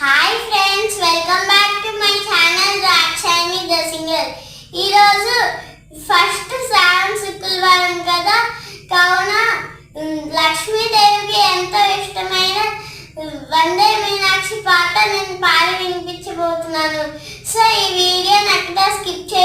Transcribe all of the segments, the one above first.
Hi friends welcome back to my channel Rakshani the singer ఈరోజు first శ్రావణ శుక్రవారం కదా? కావున లక్ష్మీదేవికి ఎంతో ఇష్టమైన వందే మీనాక్షి పాట నేను పాడి వినిపించబోతున్నాను. సో ఈ వీడియో అక్కడ స్కిప్ చే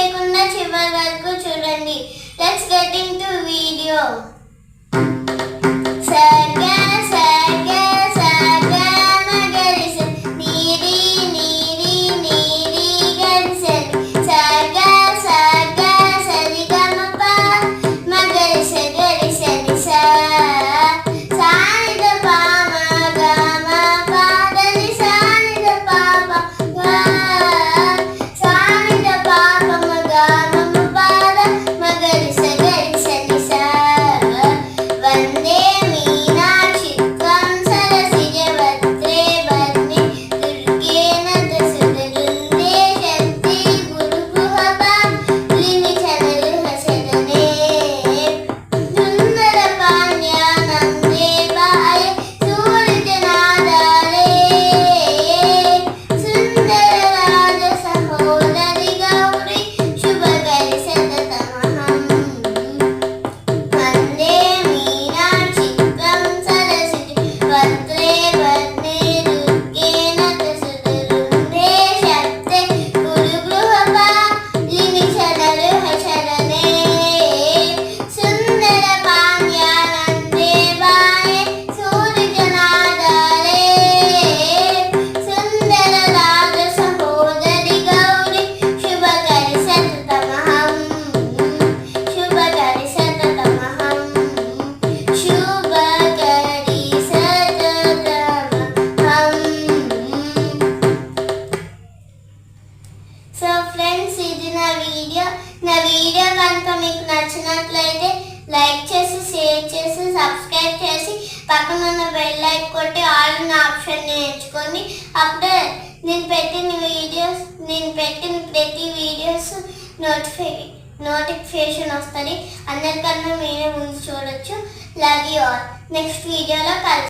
ఫ్రెండ్స్ ఇది నా వీడియో. నా వీడియో కనుక మీకు నచ్చినట్లయితే లైక్ చేసి షేర్ చేసి సబ్స్క్రైబ్ చేసి పక్కన ఉన్న బెల్ లైక్ కొట్టి ఆల్ నా ఆప్షన్ని ఎంచుకొని అప్పుడే నేను పెట్టిన వీడియోస్ నేను పెట్టిన ప్రతి వీడియోస్ నోటిఫై నోటిఫికేషన్ వస్తుంది. అందరికన్నా మీరే ముందు చూడొచ్చు. లవ్ యూ ఆల్ నెక్స్ట్ వీడియోలో కలిసి.